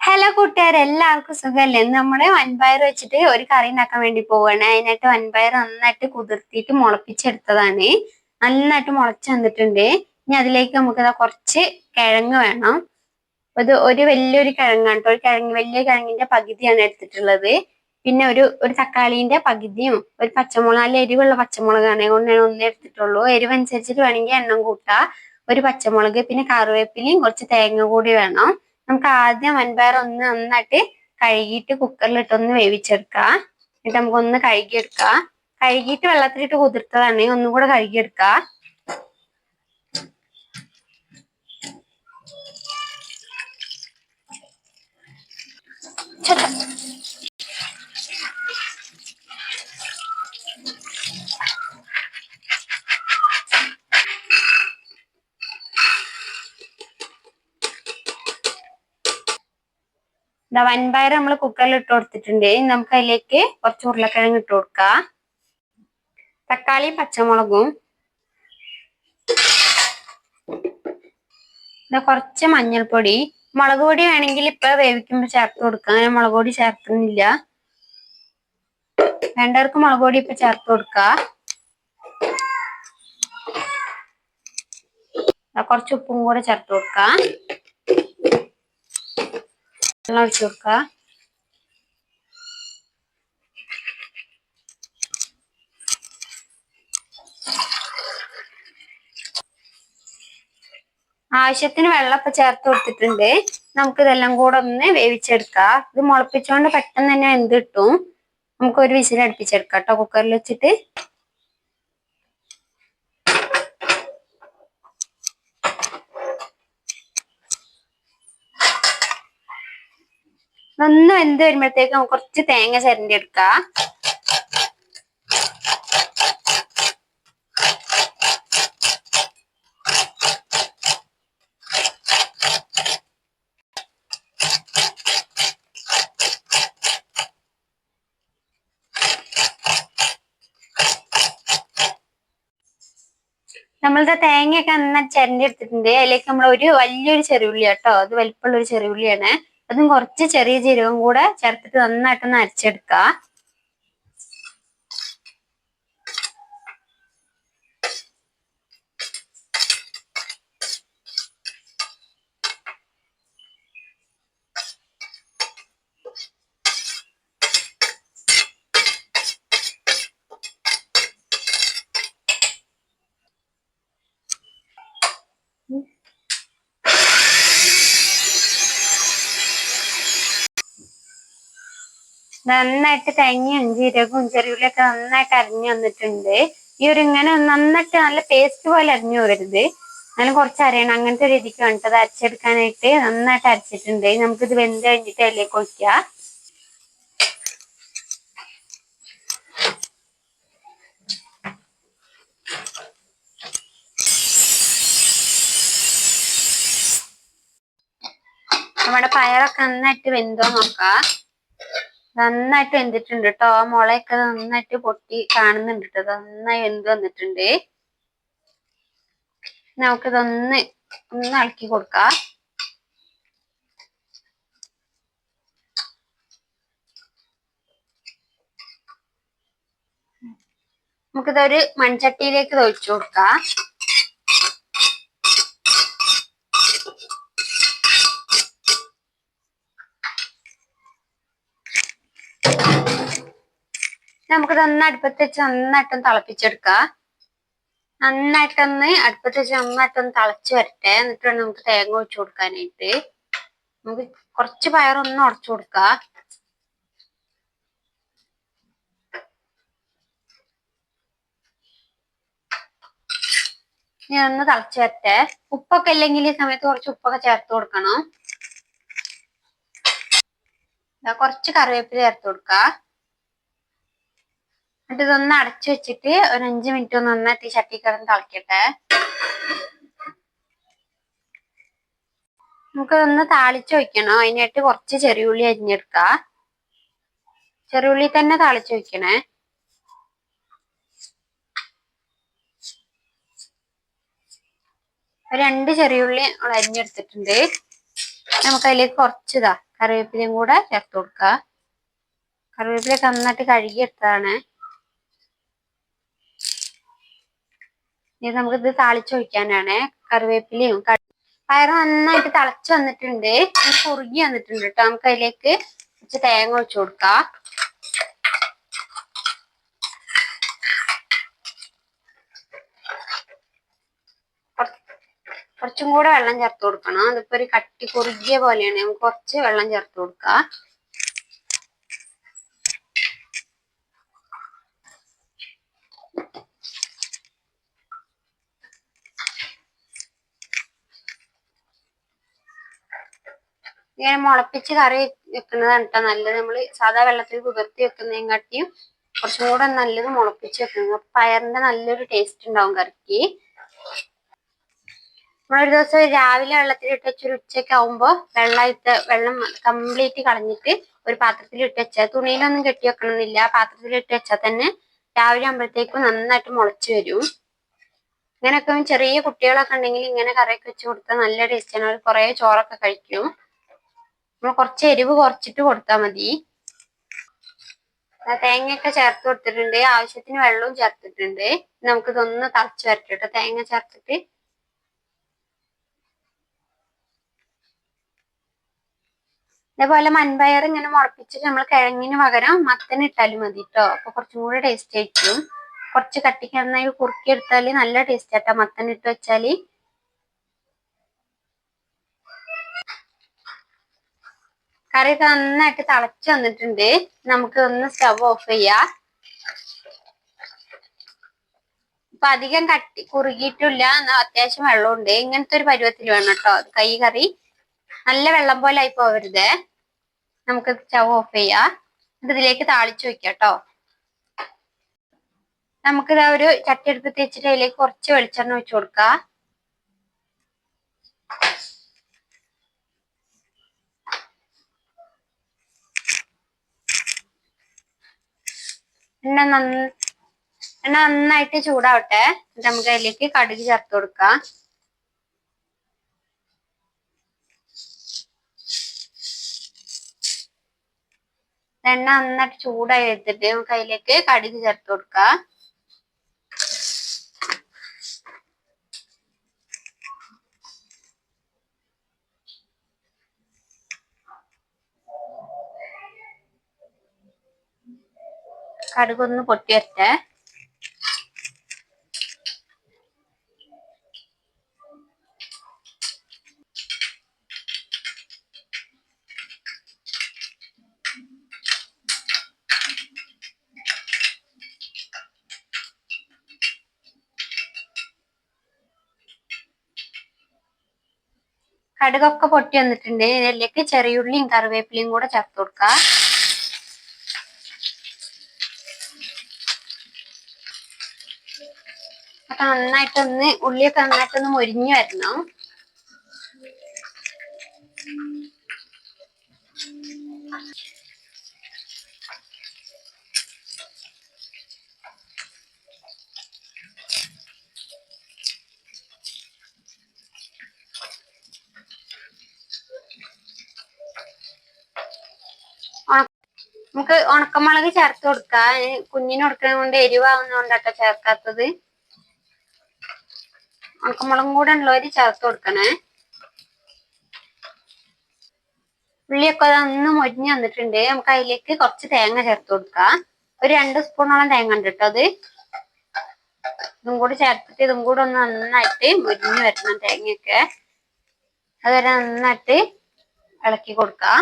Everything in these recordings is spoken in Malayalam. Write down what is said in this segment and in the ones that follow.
ഹലോ കൂട്ടുകാർ എല്ലാവർക്കും സുഖമല്ലേ നമ്മുടെ വൻപയർ വെച്ചിട്ട് ഒരു കറി ഉണ്ടാക്കാൻ വേണ്ടി പോവാണ്. അതിനായിട്ട് വൻപയർ നന്നായിട്ട് കുതിർത്തിയിട്ട് മുളപ്പിച്ചെടുത്തതാണ്. നന്നായിട്ട് മുളച്ച് വന്നിട്ടുണ്ട്. ഇനി അതിലേക്ക് നമുക്ക് കുറച്ച് കിഴങ്ങ് വേണം. അത് ഒരു വലിയൊരു കിഴങ്ങാണ് കേട്ടോ. ഒരു കിഴങ്ങ് വലിയ കിഴങ്ങിന്റെ പകുതിയാണ് എടുത്തിട്ടുള്ളത്. പിന്നെ ഒരു ഒരു തക്കാളിന്റെ പകുതിയും ഒരു പച്ചമുളക് നല്ല എരിവുള്ള പച്ചമുളകാണ്. അതുകൊണ്ട് ഞാൻ ഒന്നേ എടുത്തിട്ടുള്ളൂ. എരിവ് അനുസരിച്ചിട്ട് വേണമെങ്കിൽ എണ്ണം കൂട്ടാം. ഒരു പച്ചമുളക് പിന്നെ കറിവേപ്പിലയും കുറച്ച് തേങ്ങ കൂടി വേണം. നമുക്ക് ആദ്യം വൻപയർ ഒന്ന് നന്നായിട്ട് കഴുകിയിട്ട് കുക്കറിലിട്ട് ഒന്ന് വേവിച്ചെടുക്കാം. എന്നിട്ട് നമുക്കൊന്ന് കഴുകിയെടുക്കാം. കഴുകിയിട്ട് വെള്ളത്തിലിട്ട് കുതിർത്തതാണ്. ഒന്നും കൂടെ കഴുകിയെടുക്കാം. ഇതാ വൻപയർ നമ്മൾ കുക്കറിൽ ഇട്ട് കൊടുത്തിട്ടുണ്ട്. നമുക്ക് അതിലേക്ക് കുറച്ച് ഉരുളക്കിഴങ്ങ് ഇട്ട് കൊടുക്കാം. തക്കാളി പച്ചമുളകും. കുറച്ച് മഞ്ഞൾപ്പൊടി. മുളക് പൊടി വേണമെങ്കിൽ ഇപ്പൊ വേവിക്കുമ്പോൾ ചേർത്ത് കൊടുക്കാം. അങ്ങനെ മുളക് പൊടി ചേർക്കുന്നില്ല. വേണ്ടവർക്ക് മുളക് പൊടി ഇപ്പൊ ചേർത്ത് കൊടുക്കാം. കുറച്ച് ഉപ്പും കൂടെ ചേർത്ത് കൊടുക്കാം. വെള്ളം ഒഴിച്ചു കൊടുക്കുക. ആവശ്യത്തിന് വെള്ളം ഇപ്പൊ ചേർത്ത് കൊടുത്തിട്ടുണ്ട്. നമുക്ക് ഇതെല്ലാം കൂടെ ഒന്ന് വേവിച്ചെടുക്കാം. ഇത് മുളപ്പിച്ചുകൊണ്ട് പെട്ടെന്ന് തന്നെ എന്ത് കിട്ടും. നമുക്ക് ഒരു വിസിൽ അടുപ്പിച്ചെടുക്കാം കേട്ടോ. കുക്കറിൽ വെച്ചിട്ട് ഒന്ന് വെന്ത് വരുമ്പോഴത്തേക്ക് നമുക്ക് കുറച്ച് തേങ്ങ ചിരണ്ടി എടുക്കാം. നമ്മളുടെ തേങ്ങയൊക്കെ നന്നായി ചിരണ്ടി എടുത്തിട്ടുണ്ട്. അതിലേക്ക് നമ്മൾ ഒരു വലിയൊരു ചെറിയുള്ളി കേട്ടോ. അത് വലിപ്പമുള്ള ഒരു ചെറിയുള്ളിയാണ്. അതും കുറച്ച് ചെറിയ ജീരകം കൂടെ ചേർത്തിട്ട് നന്നായിട്ടൊന്ന് അരച്ചെടുക്കുക നന്നായിട്ട് തേങ്ങയും ജീരകവും ചെറിയുള്ളിയൊക്കെ നന്നായിട്ട് അരിഞ്ഞു വന്നിട്ടുണ്ട്. ഈ ഒരു ഇങ്ങനെ നന്നായിട്ട് നല്ല പേസ്റ്റ് പോലെ അരിഞ്ഞു വരരുത് അങ്ങനെ കുറച്ച് അരയണം. അങ്ങനത്തെ രീതിക്ക് വേണ്ടത് അരച്ചെടുക്കാനായിട്ട് നന്നായിട്ട് അരച്ചിട്ടുണ്ട്. നമുക്കിത് വെന്ത് കഴിഞ്ഞിട്ട് അതിലേക്ക് ഒഴിക്കാം. നമ്മുടെ പയറൊക്കെ നന്നായിട്ട് വെന്തോ നോക്കാം. നന്നായിട്ട് വെന്തിട്ടുണ്ട് കേട്ടോ മുളയൊക്കെ നന്നായിട്ട് പൊട്ടി കാണുന്നുണ്ട് കേട്ടോ നന്നായി വെന്ത് വന്നിട്ടുണ്ട്. നമുക്കിതൊന്ന് ഒന്ന് ഇളക്കി കൊടുക്കാം. നമുക്കിതൊരു മൺചട്ടിയിലേക്ക് ഒഴിച്ചു കൊടുക്കാം. നമുക്ക് നന്നായി അടുപ്പത്ത് വെച്ച് നന്നായിട്ടൊന്ന് തിളപ്പിച്ചെടുക്കാം. നന്നായിട്ടൊന്ന് അടുപ്പത്ത് വെച്ച് നന്നായിട്ടൊന്ന് തിളച്ച് വരട്ടെ. എന്നിട്ട് വേണം നമുക്ക് തേങ്ങ ഒഴിച്ചു കൊടുക്കാനായിട്ട്. നമുക്ക് കുറച്ച് പയറൊന്ന് ഉടച്ചു കൊടുക്കാം. ഞാൻ ഒന്ന് തിളച്ച് വരട്ടെ. ഉപ്പൊക്കെ ഇല്ലെങ്കിൽ ഈ സമയത്ത് കുറച്ച് ഉപ്പൊക്കെ ചേർത്ത് കൊടുക്കണം. കുറച്ച് കറിവേപ്പില ചേർത്ത് കൊടുക്കാം. എന്നിട്ട് ഇതൊന്ന് അടച്ചു വെച്ചിട്ട് ഒരു അഞ്ച് മിനിറ്റ് ഒന്ന് നന്നായിട്ട് ഈ ചട്ടി കിടന്ന് തിളക്കട്ടെ. നമുക്കതൊന്ന് താളിച്ച് വെക്കണം. അതിനായിട്ട് കുറച്ച് ചെറിയുള്ളി അരിഞ്ഞെടുക്ക ചെറിയുള്ളി തന്നെ താളിച്ച് വെക്കണേ. രണ്ട് ചെറിയുള്ളി അരിഞ്ഞെടുത്തിട്ടുണ്ട്. നമുക്ക് അതിലേക്ക് കുറച്ച് ഇതാ കറിവേപ്പിലയും കൂടെ ചേർത്ത് കൊടുക്കുക. കറിവേപ്പിലയൊക്കെ നന്നായിട്ട് കഴുകിയെടുത്തതാണ്. ഇനി നമുക്ക് ഇത് താളിച്ചൊഴിക്കാനാണ്. കറിവേപ്പിലയും പയർ നന്നായിട്ട് തിളച്ച് വന്നിട്ടുണ്ട്. കുറുകി വന്നിട്ടുണ്ട് കേട്ടോ നമുക്ക് അതിലേക്ക് കുറച്ച് തേങ്ങ ഒഴിച്ചു കൊടുക്കാം. കുറച്ചും കൂടെ വെള്ളം ചേർത്ത് കൊടുക്കണം. അതിപ്പോ ഒരു കട്ടി കുറുകിയ പോലെയാണ്. നമുക്ക് കുറച്ച് വെള്ളം ചേർത്ത് കൊടുക്കാം. ഇങ്ങനെ മുളപ്പിച്ച് കറി വെക്കുന്നതാണ് കേട്ടോ നല്ലത്. നമ്മൾ സാധാ വെള്ളത്തിൽ കുതിർത്തി വെക്കുന്നതിനെ കാട്ടിയും കുറച്ചും കൂടെ നല്ലത് മുളപ്പിച്ച് വെക്കുന്നത്. പയറിന്റെ നല്ലൊരു ടേസ്റ്റ് ഉണ്ടാവും കറിക്ക്. നമ്മളൊരു ദിവസം രാവിലെ വെള്ളത്തിൽ ഇട്ട് വെച്ചൊരു ഉച്ചയ്ക്ക് ആവുമ്പോ വെള്ളമായിട്ട് വെള്ളം കംപ്ലീറ്റ് കളഞ്ഞിട്ട് ഒരു പാത്രത്തിൽ ഇട്ട് വെച്ചാൽ തുണിയിലൊന്നും കെട്ടി വെക്കണമെന്നില്ല പാത്രത്തിൽ ഇട്ട് വെച്ചാൽ തന്നെ രാവിലെ ആകുമ്പോഴത്തേക്കും നന്നായിട്ട് മുളച്ചു വരും. ഇങ്ങനെയൊക്കെ ചെറിയ കുട്ടികളൊക്കെ ഉണ്ടെങ്കിൽ ഇങ്ങനെ കറിയൊക്കെ വെച്ച് കൊടുത്താൽ നല്ല ടേസ്റ്റാണ് അവർ കുറേ ചോറൊക്കെ കഴിക്കും. നമ്മൾ കുറച്ച് എരിവ് കുറച്ചിട്ട് കൊടുത്താൽ മതി. തേങ്ങയൊക്കെ ചേർത്ത് കൊടുത്തിട്ടുണ്ട്. ആവശ്യത്തിന് വെള്ളവും ചേർത്തിട്ടുണ്ട്. നമുക്ക് ഇതൊന്ന് തളച്ച് വരട്ടെ തേങ്ങ ചേർത്തിട്ട്. ഇതേപോലെ മൺപയർ ഇങ്ങനെ മുളപ്പിച്ചിട്ട് നമ്മൾ കിഴങ്ങിന് പകരം മത്തൻ ഇട്ടാലും മതി കേട്ടോ അപ്പൊ കുറച്ചും കൂടെ ടേസ്റ്റ് ആയിരിക്കും. കുറച്ച് കട്ടിക്ക് നന്നായി കുറുക്കി എടുത്താൽ നല്ല ടേസ്റ്റ് ആട്ടോ മത്തൻ ഇട്ട് വെച്ചാൽ. കറിയൊക്കെ നന്നായിട്ട് തിളച്ച് വന്നിട്ടുണ്ട്. നമുക്ക് ഒന്ന് സ്റ്റവ് ഓഫ് ചെയ്യാം. ഇപ്പൊ അധികം കട്ടി കുറുകിയിട്ടില്ല. അത്യാവശ്യം അത്യാവശ്യം വെള്ളമുണ്ട്. ഇങ്ങനത്തെ ഒരു പരുവത്തിൽ വേണം കേട്ടോ. കൈ കറി. നല്ല വെള്ളം പോലെ ആയി പോവരുത്. നമുക്ക് സ്റ്റവ് ഓഫ് ചെയ്യാം. ഇതിലേക്ക് താളിച്ചു വെക്കാം കേട്ടോ. നമുക്കിത് ഒരു ചട്ടി എടുത്ത് വെച്ചിട്ട് അതിലേക്ക് കുറച്ച് വെളിച്ചെണ്ണ ഒഴിച്ചു കൊടുക്കാം. എണ്ണ നന്ന എണ്ണ നന്നായിട്ട് ചൂടാവട്ടെ. നമുക്ക് അതിലേക്ക് കടുക് ചേർത്ത് കൊടുക്കാം. എണ്ണ നന്നായിട്ട് ചൂടായി എടുത്തിട്ട് നമുക്ക് അതിലേക്ക് കടുക് ചേർത്ത് കൊടുക്കാം. കടുക് ഒന്ന് പൊട്ടി വരട്ടെ കടുകൊക്കെ പൊട്ടി വന്നിട്ടുണ്ട്. ഇതിലേക്ക് ചെറിയുള്ളിയും കറിവേപ്പിലയും കൂടെ ചേർത്ത് കൊടുക്കാം. അപ്പൊ നന്നായിട്ടൊന്ന് ഉള്ളിയൊക്കെ നന്നായിട്ടൊന്ന് മൊരിഞ്ഞു വരണം. നമുക്ക് ഉണക്കമുളക് ചേർത്ത് കൊടുക്കാം. കുഞ്ഞിന് കൊടുക്കുന്നത് കൊണ്ട് എരിവാകുന്നതുകൊണ്ടാട്ടോ ചേർക്കാത്തത്. ഉണക്കമുളകും കൂടെ ഉള്ളവര് ചേർത്ത് കൊടുക്കണേ. ഉള്ളിയൊക്കെ അതൊന്ന് മൊരിഞ്ഞ് വന്നിട്ടുണ്ട്. നമുക്ക് അതിലേക്ക് കുറച്ച് തേങ്ങ ചേർത്ത് കൊടുക്കാം. ഒരു രണ്ട് സ്പൂണോളം തേങ്ങ ഉണ്ട് കേട്ടോ അത്. ഇതും കൂടി ചേർത്തിട്ട് ഇതും കൂടെ ഒന്ന് നന്നായിട്ട് മുരിഞ്ഞ് വരണം തേങ്ങയൊക്കെ. അതുവരെ നന്നായിട്ട് ഇളക്കി കൊടുക്കാം.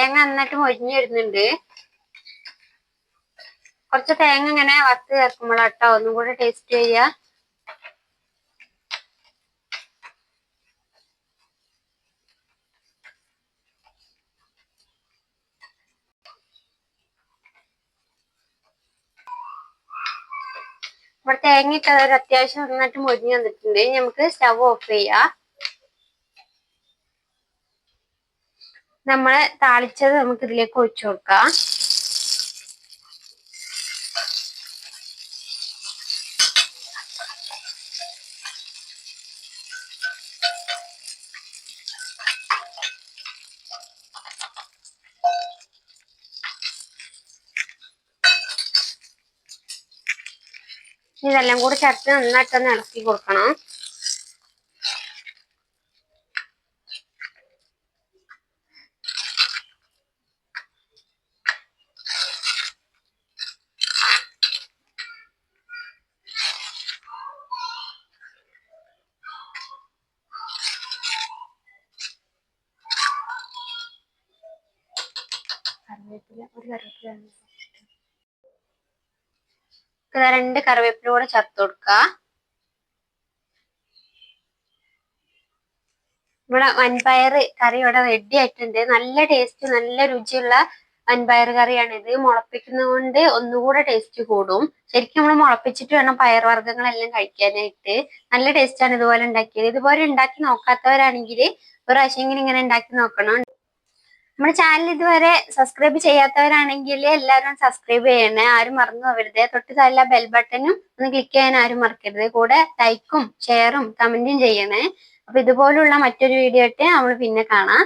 തേങ്ങ നന്നായിട്ട് മൊരിഞ്ഞു വരുന്നുണ്ട്. കുറച്ച് തേങ്ങ ഇങ്ങനെ വറുത്ത് ചേർക്കുമ്പോഴാട്ടോ ഒന്നും കൂടെ ടേസ്റ്റ് ചെയ്യുക ഇവിടെ തേങ്ങയൊക്കെ ഒരു അത്യാവശ്യം നന്നായിട്ട് മൊരിഞ്ഞ് വന്നിട്ടുണ്ട്. നമുക്ക് സ്റ്റവ് ഓഫ് ചെയ്യാം. നമ്മൾ താളിച്ചത് നമുക്ക് ഇതിലേക്ക് ഒഴിച്ചു കൊടുക്കാം. ഇതെല്ലാം കൂടി ചേർത്ത് നന്നായിട്ടൊന്ന് ഇളക്കി കൊടുക്കണം. കറിവേപ്പില ഒരു കറിവേപ്പില രണ്ട് കറിവേപ്പില കൂടെ ചേർത്ത് കൊടുക്കുക ഇവിടെ വൻപയർ കറി ഇവിടെ റെഡി ആയിട്ടുണ്ട്. നല്ല ടേസ്റ്റ് നല്ല രുചിയുള്ള വൻപയർ കറിയാണ് ഇത്. മുളപ്പിക്കുന്നത് കൊണ്ട് ഒന്നുകൂടെ ടേസ്റ്റ് കൂടും. ശരിക്കും നമ്മൾ മുളപ്പിച്ചിട്ട് വേണം പയർ വർഗങ്ങളെല്ലാം കഴിക്കാനായിട്ട്. നല്ല ടേസ്റ്റാണ് ഇതുപോലെ ഉണ്ടാക്കിയത്. ഇതുപോലെ ഉണ്ടാക്കി നോക്കാത്തവരാണെങ്കിൽ ഒരു പ്രാവശ്യമെങ്കിലും ഇങ്ങനെ ഉണ്ടാക്കി നോക്കണം. നമ്മുടെ ചാനൽ ഇതുവരെ സബ്സ്ക്രൈബ് ചെയ്യാത്തവരാണെങ്കിൽ എല്ലാവരും സബ്സ്ക്രൈബ് ചെയ്യണേ. ആരും മറന്നു പോകരുത് തൊട്ട് താഴെ ബെൽ ബട്ടനും ഒന്ന് ക്ലിക്ക് ചെയ്യാൻ ആരും മറക്കരുത്. കൂടെ ലൈക്കും ഷെയറും കമന്റും ചെയ്യണേ. അപ്പൊ ഇതുപോലുള്ള മറ്റൊരു വീഡിയോ ആയിട്ട് നമ്മൾ പിന്നെ കാണാം.